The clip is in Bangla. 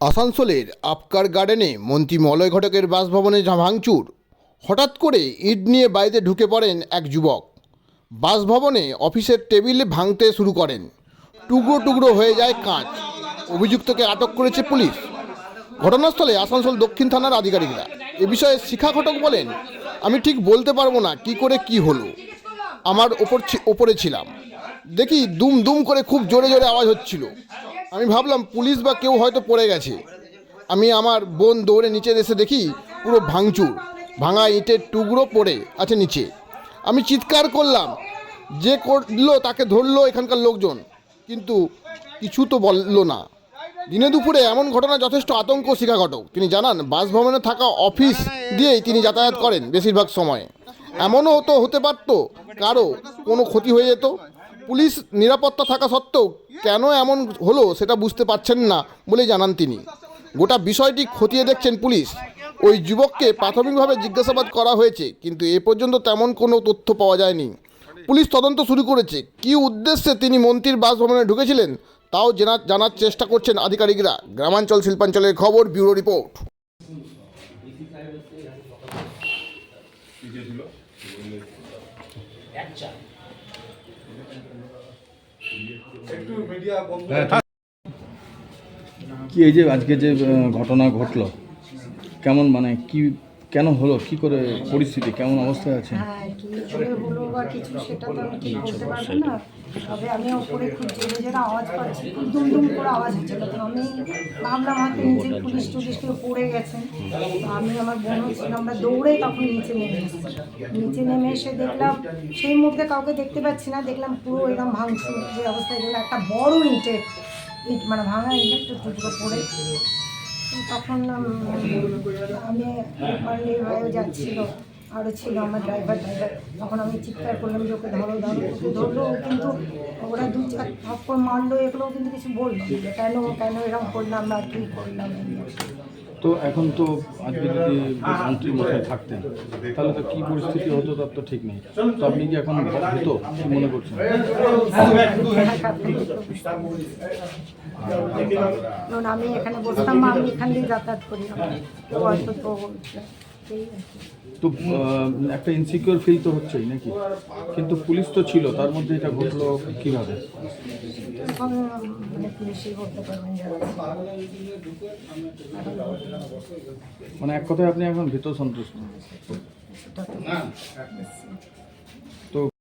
আসানসোলের আপকার গার্ডেনে মন্ত্রী মলয় ঘটকের বাসভবনে ভাঙচুর। হঠাৎ করে ইট নিয়ে বাড়িতে ঢুকে পড়েন এক যুবক। বাসভবনে অফিসের টেবিলে ভাঙতে শুরু করেন। টুকরো টুকরো হয়ে যায় কাঁচ। অভিযুক্তকে আটক করেছে পুলিশ। ঘটনাস্থলে আসানসোল দক্ষিণ থানার আধিকারিকরা। এ বিষয়ে শিখা ঘটক বলেন, আমি ঠিক বলতে পারব না কি করে কি হলো। আমার ওপর ওপরে ছিলাম। দেখি দুম দুম করে খুব জোরে জোরে আওয়াজ হচ্ছিল। আমি ভাবলাম পুলিশ বা কেউ হয়তো পড়ে গেছে। আমি আমার বোন দৌড়ে নিচে এসে দেখি পুরো ভাঙচুর, ভাঙা ইটের টুকরো পড়ে আছে নিচে। আমি চিৎকার করলাম, যে করল তাকে ধরলো এখানকার লোকজন, কিন্তু কিছু তো বলল না। দিনে দুপুরে এমন ঘটনা যথেষ্ট আতঙ্ক শিখা ঘটক তিনি জানান, বাসভবনে থাকা অফিস দিয়েই তিনি যাতায়াত করেন বেশিরভাগ সময়ে। এমনও তো হতে পারতো, কারও কোনো ক্ষতি হয়ে যেত। পুলিশ নিরাপত্তা থাকা সত্ত্বেও কেন এমন হলো সেটা বুঝতে পারছেন না বলে জানান তিনি। গোটা বিষয়টি খতিয়ে দেখছেন পুলিশ। ওই যুবককে প্রাথমিকভাবে জিজ্ঞাসাবাদ করা হয়েছে, কিন্তু এ পর্যন্ত তেমন কোনো তথ্য পাওয়া যায়নি। পুলিশ তদন্ত শুরু করেছে। কী উদ্দেশ্যে তিনি মন্ত্রীর বাসভবনে ঢুকেছিলেন, তাও জানা, জানার চেষ্টা করছেন আধিকারিকরা। গ্রামাঞ্চল শিল্পাঞ্চলের খবর, ব্যুরো রিপোর্ট। কি এই যে আজকে যে ঘটনা ঘটলো? কেমন মানে কি কেন হলো? কি করে পরিস্থিতি? কেমন অবস্থায় আছে হ্যাঁ হলো বা কিছু, সেটা তো আমি ঠিক বলতে না। তবে আমি ওপরে খুব জোরে আওয়াজ পাচ্ছি, খুব করে আওয়াজ আমি পুলিশ পড়ে গেছেন। আমি আমার আমরা দৌড়ে তখন নিচে নিচে নেমে এসে দেখলাম, সেই মুহূর্তে কাউকে দেখতে পাচ্ছি না, দেখলাম পুরো এরকম ভাঙচুর যে অবস্থায় একটা বড় ইটের ইট মানে ভাঙা ইটের টুকরো পড়ে। তখন আমি পারলে ভাইও যাচ্ছিল আরও ছিল আমার ড্রাইভার ড্রাইভার তখন আমি চিৎকার করলাম যে ওকে ধরো ধরো, ওকে ধরলো কিন্তু, ওরা দু চার থাপ্পড় মারলো এগুলোও কিন্তু কিছু বলল কেন কেন এরকম করলাম বা কী করলাম। তো এখন তো আজকে যদি মন্ত্রী মশাই থাকতেন, তাহলে তো কী পরিস্থিতি হতো তার তো ঠিক নেই। তো আপনি কি এখন হিত কি মনে করছেন? আমি এখানে বসতাম আমি এখান দিয়ে যাতায়াত করি। তো। তো একটা ইনসিকিউর ফিল তো হচ্ছেই নাকি? কিন্তু পুলিশ তো ছিল তার মধ্যে এটা ঘটলো কীভাবে? মানে এক কথায় আপনি এখন ভীত সন্তুষ্ট। তো